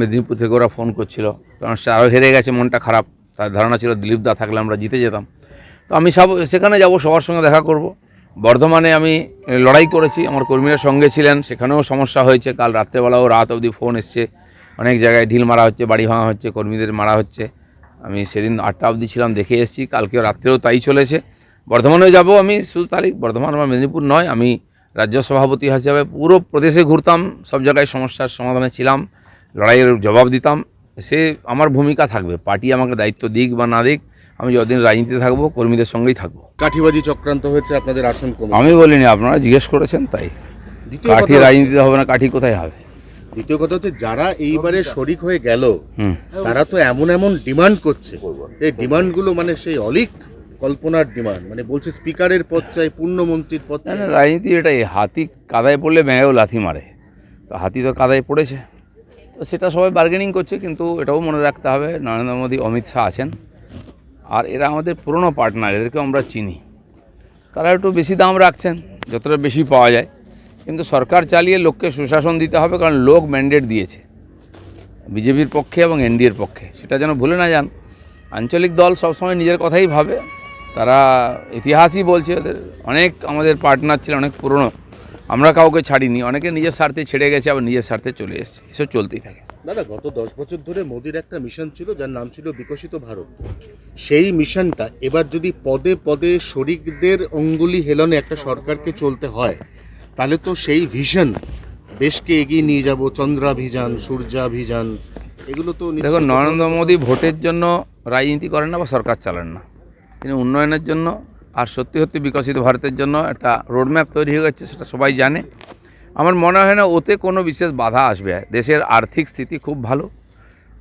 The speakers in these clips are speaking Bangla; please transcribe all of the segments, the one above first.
মেদিনীপুর থেকে ওরা ফোন করছিল। কারণ সে আরও হেরে গেছে, মনটা খারাপ। তার ধারণা ছিল দিলীপ দা থাকলে আমরা জিতে যেতাম। তো আমি সব সেখানে যাব, সবার সঙ্গে দেখা করব। বর্ধমানে আমি লড়াই করেছি, আমার কর্মীরা সঙ্গে ছিলেন, সেখানেও সমস্যা হয়েছে। কাল রাত্রেবেলাও রাত অবধি ফোন এসছে। অনেক জায়গায় ঢিল মারা হচ্ছে, বাড়ি ভাঙা হচ্ছে, কর্মীদের মারা হচ্ছে। আমি সেদিন আটটা অবধি ছিলাম, দেখে এসেছি। কালকেও রাত্রেও তাই চলেছে। বর্ধমানেও যাব আমি, শুধু তারিখ বর্ধমান আমার মেদিনীপুর নয়, আমি রাজ্য সভাপতি হিসাবে পুরো প্রদেশে ঘুরতাম। সব জায়গায় সমস্যার সমাধানে ছিলাম। লড়াইয়ের জবাব দিতাম। সে আমার ভূমিকা থাকবে। পার্টি আমাকে দায়িত্ব দিক বা না দিক আমি যতদিন রাজনীতিতে থাকব কর্মীদের সঙ্গেই থাকব। কাঠিবাজি চক্রান্ত হয়েছে আপনাদের আসন কমে আমি বলিনি আপনারা জিজ্ঞেস করেছেন তাই। দ্বিতীয় কাঠি রাজনীতিতে হবে না কাঠি কোথায় হবে? দ্বিতীয় কথা হচ্ছে যারা এইবারে শরিক হয়ে গেল হুম। তারা তো এমন এমন ডিমান্ড করছে। এই ডিমান্ডগুলো মানে সেই অলিক কল্পনার ডিমান্ড। মানে বলছে স্পিকারের পদ চাই পূর্ণমন্ত্রীর পদ না চাই। রাজনীতি এটাই হাতি কাদায় পড়লে ব্যাঙেও লাথি মারে। তো হাতি তো কাদায় পড়েছে। তো সেটা সবাই বার্গেনিং করছে, কিন্তু এটাও মনে রাখতে হবে, নরেন্দ্র মোদী, অমিত শাহ আছেন। আর এরা আমাদের পুরনো পার্টনার এদেরকেও আমরা চিনি। তারা একটু বেশি দাম রাখছেন, যতটা বেশি পাওয়া যায়। কিন্তু সরকার চালিয়ে লোককে সুশাসন দিতে হবে, কারণ লোক ম্যান্ডেট দিয়েছে। বিজেপির পক্ষে এবং এনডিএর পক্ষে। সেটা যেন ভুলে না যান। আঞ্চলিক দল সবসময় নিজের কথাই ভাবে। তারা ইতিহাসই বলছে, ওদের অনেক আমাদের পার্টনার ছিল, অনেক পুরনো। আমরা কাউকে ছাড়িনি অনেকে নিজের স্বার্থে ছেড়ে গেছে আবার নিজের স্বার্থে চলে এসছে এসব চলতেই থাকে। দাদা গত দশ বছর ধরে মোদির একটা মিশন ছিল যার নাম ছিল বিকশিত ভারত। সেই মিশনটা এবার যদি পদে পদে শরিকদের অঙ্গুলি হেলনে একটা সরকারকে চলতে হয় তাহলে তো সেই ভিশন দেশকে এগিয়ে নিয়ে যাব চন্দ্রাভিযান সূর্যাভিযান এগুলো তো দেখো নরেন্দ্র মোদী ভোটের জন্য রাজনীতি করেন না বা সরকার চালান না। তিনি উন্নয়নের জন্য আর সত্যি সত্যি বিকশিত ভারতের জন্য একটা রোডম্যাপ তৈরি হয়ে গেছে, সেটা সবাই জানে। আমার মনে হয় না ওতে কোনো বিশেষ বাধা আসবে। দেশের আর্থিক স্থিতি খুব ভালো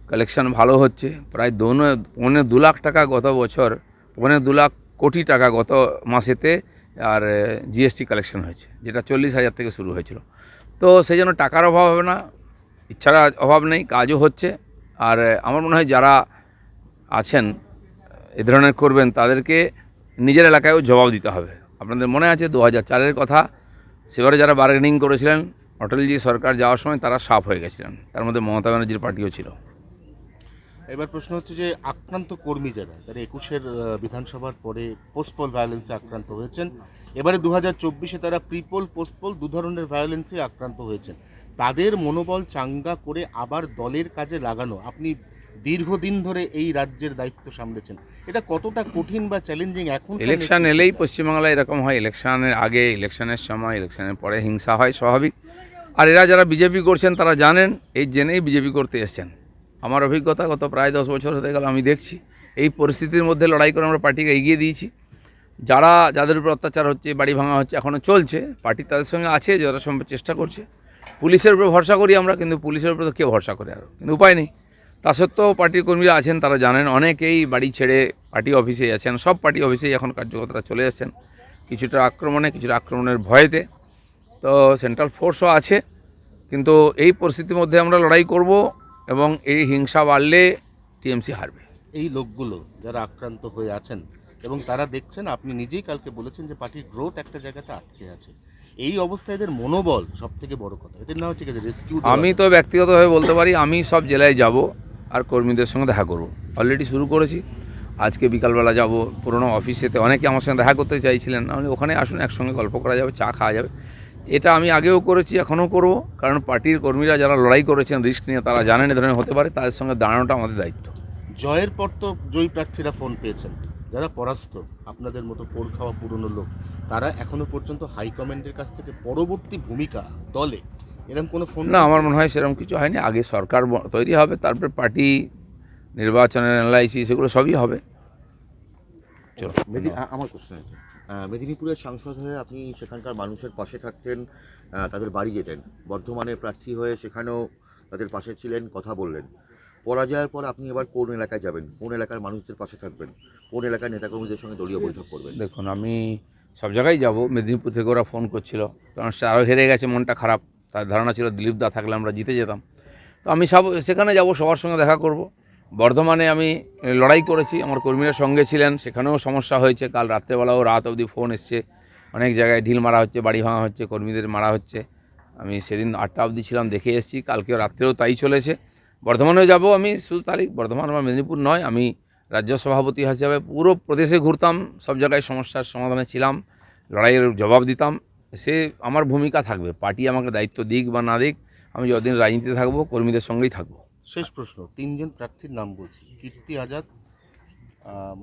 কালেকশন ভালো হচ্ছে। প্রায় দোনো, পৌনে দু লাখ টাকা গত বছর, পৌনে দু লাখ কোটি টাকা গত মাসেতে, আর জিএসটি কালেকশন হয়েছে, যেটা চল্লিশ হাজার থেকে শুরু হয়েছিল। তো সেই জন্য টাকার অভাব হবে না, ইচ্ছার অভাব নেই, কাজও হচ্ছে। আর, আমার মনে হয় যারা আছেন, এ ধরনের করবেন, তাদেরকে নিজের এলাকায়ও জবাব দিতে হবে। আপনাদের মনে আছে দু হাজার চারের কথা? সেবারে যারা বার্গেনিং করেছিলেন, অটলজি সরকার যাওয়ার সময় তারা সাফ হয়ে গেছিলেন। তার মধ্যে মমতা ব্যানার্জির পার্টিও ছিল। এবার প্রশ্ন হচ্ছে যে, আক্রান্ত কর্মী যারা যারা একুশের বিধানসভার পরে পোস্টপল ভায়োলেন্সে আক্রান্ত হয়েছেন। এবারে দু হাজার চব্বিশে তারা প্রিপোল পোস্টপল দু ধরনের ভায়োলেন্সে আক্রান্ত হয়েছেন। তাদের মনোবল চাঙ্গা করে আবার দলের কাজে লাগানো, আপনি দীর্ঘদিন ধরে এই রাজ্যের দায়িত্ব সামলেছেন। এটা কতটা কঠিন বা চ্যালেঞ্জিং এখন ইলেকশন এলেই পশ্চিমবাংলায় এরকম হয় ইলেকশনের আগে ইলেকশনের সময় ইলেকশনের পরে হিংসা হয় স্বাভাবিক। আর এরা যারা বিজেপি করছেন তারা জানেন এই জেনেই বিজেপি করতে এসছেন। আমার অভিজ্ঞতা গত প্রায় দশ বছর হতে গেল আমি দেখছি। এই পরিস্থিতির মধ্যে লড়াই করে আমরা পার্টিকে এগিয়ে দিয়েছি। যারা যাদের উপর অত্যাচার হচ্ছে বাড়ি ভাঙা হচ্ছে এখনও চলছে পার্টি তাদের সঙ্গে আছে যথাসম্ভব চেষ্টা করছে। পুলিশের উপর ভরসা করি আমরা কিন্তু পুলিশের উপর তো কেউ ভরসা করে আরও কিন্তু উপায় নেই। তা সত্ত্বেও পার্টির কর্মীরা আছেন তারা জানেন অনেকেই বাড়ি ছেড়ে পার্টি অফিসে আছেন। সব পার্টি অফিসেই এখন কার্যকর্তারা চলে এসেছেন। কিছুটা আক্রমণে কিছুটা আক্রমণের ভয়েতে। তো সেন্ট্রাল ফোর্সও আছে কিন্তু এই পরিস্থিতির মধ্যে আমরা লড়াই করব এবং এই হিংসা বাড়লে টিএমসি হারবে। এই লোকগুলো যারা আক্রান্ত হয়ে আছেন এবং তারা দেখছেন আপনি নিজেই কালকে বলেছেন যে পার্টির গ্রোথ একটা জায়গাতে আটকে আছে। এই অবস্থায় এদের মনোবল সব থেকে বড় কথা। এদের নাম ঠিক আছে রেস্কিউ আমি তো ব্যক্তিগতভাবে বলতে পারি আমি সব জেলায় যাব। আর কর্মীদের সঙ্গে দেখা করব। অলরেডি শুরু করেছি। আজকে বিকালবেলা যাব, পুরনো অফিসেতে অনেকে আমার সঙ্গে দেখা করতে চাইছিলেন। আমি ওখানে আসুন, একসঙ্গে গল্প করা যাবে, চা খাওয়া যাবে। এটা আমি আগেও করেছি, এখনও করব। কারণ পার্টির কর্মীরা যারা লড়াই করেছেন, রিস্ক নিয়ে তারা জানেন, এ ধরনের হতে পারে। তাদের সঙ্গে দাঁড়ানোটা আমাদের দায়িত্ব। জয়ের পর তো জয়ী প্রার্থীরা ফোন পেয়েছেন। যারা পরাস্ত, আপনাদের মতো পোড় খাওয়া পুরনো লোক, তারা এখনও পর্যন্ত হাইকমান্ডের কাছ থেকে পরবর্তী ভূমিকা দলে এরকম কোনো ফোন না আমার মনে হয় সেরকম কিছু হয়নি। আগে সরকার তৈরি হবে তারপরে পার্টি নির্বাচনের অ্যানালাইসিস এগুলো সবই হবে। চলো আমার কোশ্চেন মেদিনীপুরের সাংসদ হয়ে আপনি সেখানকার মানুষের পাশে থাকতেন তাদের বাড়ি যেতেন। বর্ধমানে প্রার্থী হয়ে সেখানেও তাদের পাশে ছিলেন কথা বললেন। পরাজয়ের পর আপনি এবার কোন এলাকায় যাবেন? কোন এলাকার মানুষদের পাশে থাকবেন? কোন এলাকার নেতাকর্মীদের সঙ্গে দলীয় বৈঠক করবেন? দেখুন আমি সব জায়গায় যাব। মেদিনীপুর থেকে ওরা ফোন করছিল। কারণ সে আরও হেরে গেছে মনটা খারাপ। তার ধারণা ছিল দিলীপ দা থাকলে আমরা জিতে যেতাম। তো আমি সব সেখানে যাব, সবার সঙ্গে দেখা করব। বর্ধমানে আমি লড়াই করেছি, আমার কর্মীরা সঙ্গে ছিলেন, সেখানেও সমস্যা হয়েছে। কাল রাত্রেবেলাও রাত অবধি ফোন এসছে। অনেক জায়গায় ঢিল মারা হচ্ছে, বাড়ি ভাঙা হচ্ছে, কর্মীদের মারা হচ্ছে। আমি সেদিন আটটা অবধি ছিলাম, দেখে এসেছি, কালকেও রাত্রেও তাই চলেছে। বর্ধমানেও যাব আমি, শুধু তারিখ বর্ধমান আমার মেদিনীপুর নয়, আমি রাজ্য সভাপতি হিসাবে পুরো প্রদেশে ঘুরতাম, সব জায়গায় সমস্যার সমাধানে ছিলাম, লড়াইয়ের জবাব দিতাম। সে আমার ভূমিকা থাকবে। পার্টি আমাকে দায়িত্ব দিক বা না দিক আমি যতদিন রাজনীতিতে থাকব কর্মীদের সঙ্গেই থাকব। শেষ প্রশ্ন তিনজন প্রার্থীর নাম বলছি। কীর্তি আজাদ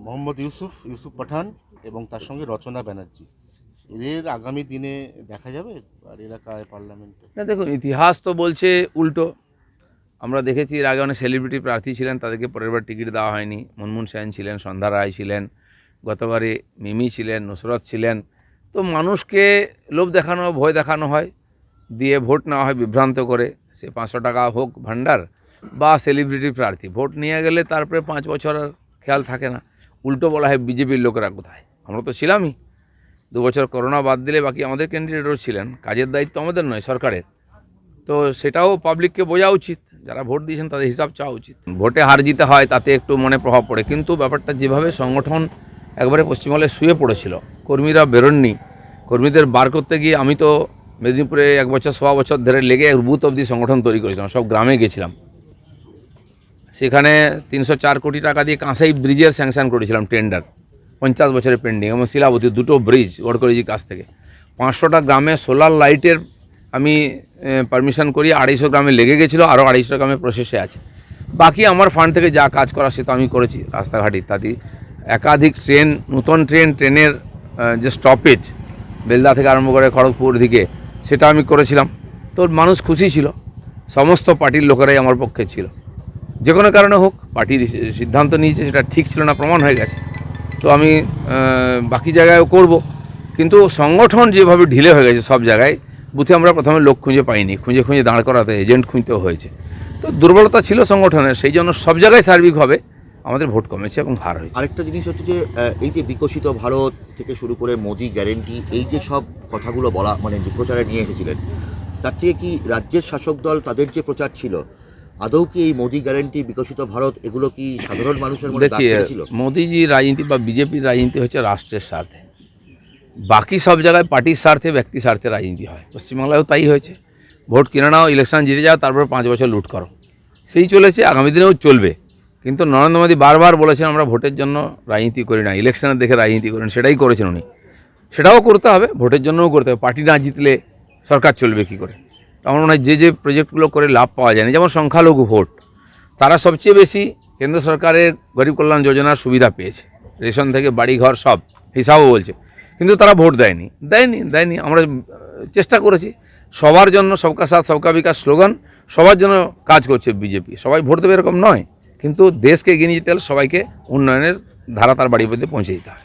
মোহাম্মদ ইউসুফ ইউসুফ পাঠান এবং তার সঙ্গে রচনা ব্যানার্জি। এদের আগামী দিনে দেখা যাবে? আর এলাকায় পার্লামেন্টে? না দেখুন ইতিহাস তো বলছে উল্টো। আমরা দেখেছি এর আগে অনেক সেলিব্রিটি প্রার্থী ছিলেন তাদেরকে পরের বার টিকিট দেওয়া হয়নি। মুনমুন সেন ছিলেন সন্ধ্যা রায় ছিলেন গতবারে মিমি ছিলেন নুসরত ছিলেন তো মানুষকে লোভ দেখানো, ভয় দেখানো হয়, দিয়ে ভোট নেওয়া হয় বিভ্রান্ত করে। সে পাঁচশো টাকা হোক ভান্ডার বা সেলিব্রিটি প্রার্থী, ভোট নিয়ে গেলে তারপরে পাঁচ বছর আর খেয়াল থাকে না। উল্টো বলা হয় বিজেপির লোকেরা কোথায়? আমরা তো ছিলামই। দু বছর করোনা বাদ দিলে বাকি আমাদের ক্যান্ডিডেটও ছিলেন। কাজের দায়িত্ব আমাদের নয়, সরকারের। তো সেটাও পাবলিককে বোঝা উচিত। যারা ভোট দিয়েছেন তাদের হিসাব চাওয়া উচিত। ভোটে হার জিতে হয়, তাতে একটু মনে প্রভাব পড়ে। কিন্তু ব্যাপারটা যেভাবে সংগঠন একবারে পশ্চিমবঙ্গে শুয়ে পড়েছিল। কর্মীরা বেরোননি। কর্মীদের বার করতে গিয়ে আমি তো মেদিনীপুরে এক বছর, সোয়া বছর ধরে লেগে এক বুথ অবধি সংগঠন তৈরি করেছিলাম, সব গ্রামে গেছিলাম। সেখানে তিনশো চার কোটি টাকা দিয়ে কাঁসাই ব্রিজের স্যাংশন করেছিলাম টেন্ডার, পঞ্চাশ বছরের পেন্ডিং এবং শিলাবতী দুটো ব্রিজ গডকরিজির কাছ থেকে। পাঁচশোটা গ্রামে সোলার লাইটের আমি পারমিশন করি আড়াইশো গ্রামে লেগে গেছিল, আরও আড়াইশো গ্রামে প্রসেসে আছে। বাকি আমার ফান্ড থেকে যা কাজ করা সে তো আমি করেছি, রাস্তাঘাট ইত্যাদি। একাধিক ট্রেন, নতুন ট্রেন, ট্রেনের যে স্টপেজ বেলদা থেকে আরম্ভ করে খড়গপুর দিকে, সেটা আমি করেছিলাম। তো মানুষ খুশি ছিল। সমস্ত পার্টির লোকেরাই আমার পক্ষে ছিল। যে কোনো কারণে হোক পার্টির সিদ্ধান্ত নিয়েছে, সেটা ঠিক ছিল না, প্রমাণ হয়ে গেছে। তো আমি বাকি জায়গায়ও করব। কিন্তু সংগঠন যেভাবে ঢিলে হয়ে গেছে সব জায়গায়, বুথে আমরা প্রথমে লোক খুঁজে পাইনি। খুঁজে খুঁজে দাঁড় করাতে এজেন্ট খুঁজতেও হয়েছে। তো দুর্বলতা ছিল সংগঠনের, সেই জন্য সব জায়গায় সার্বিকভাবে আমাদের ভোট কমেছে এবং হার হয়েছে। আরেকটা জিনিস হচ্ছে যে এই যে বিকশিত ভারত থেকে শুরু করে মোদি গ্যারেন্টি এই যে সব কথাগুলো বলা মানে প্রচারে নিয়ে এসেছিলেন তার থেকে কি রাজ্যের শাসক দল তাদের যে প্রচার ছিল আদৌ কি এই মোদি গ্যারেন্টি বিকশিত ভারত এগুলো কি সাধারণ মানুষের মধ্যে দাগ দেখিয়ে কেটেছিল? মোদিজি রাজনীতি বা বিজেপির রাজনীতি হচ্ছে রাষ্ট্রের স্বার্থে। বাকি সব জায়গায় পার্টির স্বার্থে ব্যক্তি স্বার্থে রাজনীতি হয়। পশ্চিমবাংলায়ও তাই হয়েছে। ভোট কিনে নাও ইলেকশন জিতে যাও তারপর পাঁচ বছর লুট করো। সেই চলেছে আগামী দিনেও চলবে। কিন্তু নরেন্দ্র মোদী বারবার বলেছেন, আমরা ভোটের জন্য রাজনীতি করি না। ইলেকশনের দেখে রাজনীতি করেন, সেটাই করেছেন উনি। সেটাও করতে হবে, ভোটের জন্যও করতে হবে। পার্টি না জিতলে সরকার চলবে কী করে? আমার মনে হয় যে যে প্রজেক্টগুলো করে লাভ পাওয়া যায় না যেমন সংখ্যালঘু ভোট, তারা সবচেয়ে বেশি কেন্দ্র সরকারের গরিব কল্যাণ যোজনার সুবিধা পেয়েছে। রেশন থেকে বাড়ি ঘর সব, হিসাবও বলছে। কিন্তু তারা ভোট দেয়নি দেয়নি দেয়নি। আমরা চেষ্টা করেছি, সবার জন্য সবকা সাথ, সবকা বিকাশ স্লোগান, সবার জন্য কাজ করছে বিজেপি। সবাই ভোট দেবে এরকম নয়। কিন্তু দেশকে এগিয়ে নিয়ে যেতে হলে সবাইকে উন্নয়নের ধারা তার বাড়ির মধ্যে পৌঁছে দিতে হয়